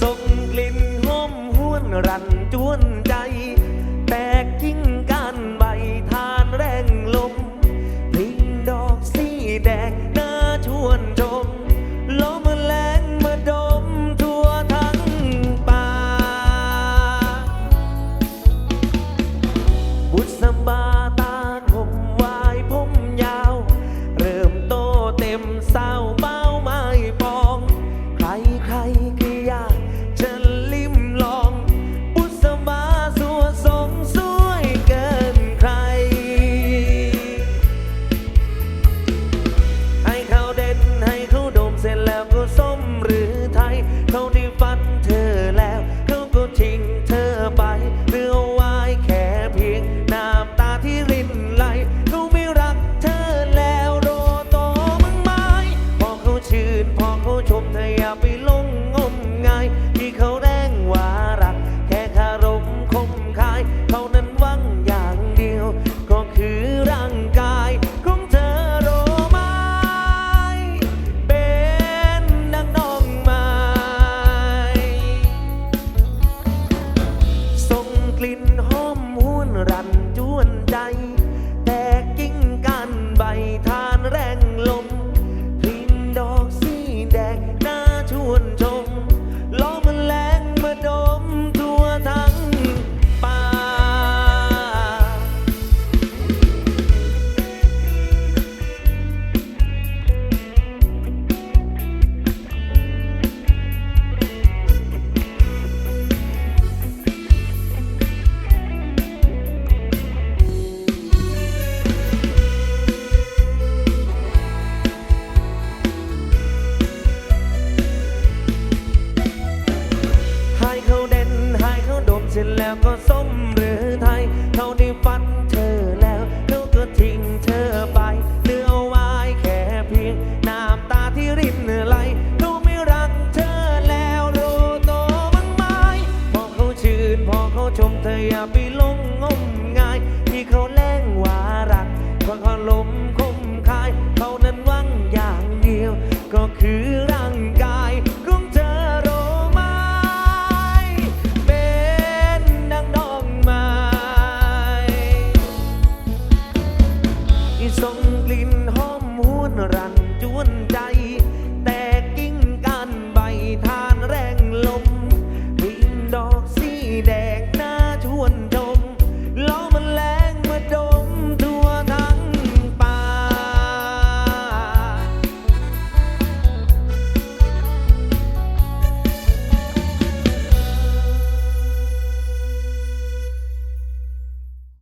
ส่งกลิ่นหอมหวนรันจวน รัน ฉันแล้วก็สมหรือไทยเขาได้ฟันเธอแล้วเขาก็ทิ้งเธอไปเหลือไว้แค่เพียงน้ำตาที่รินไหลเขาไม่รักเธอแล้วรู้ตัวบ้างไหมพอเขาชื่นพอเขาชมเธออย่าไปลงงมงายที่เขา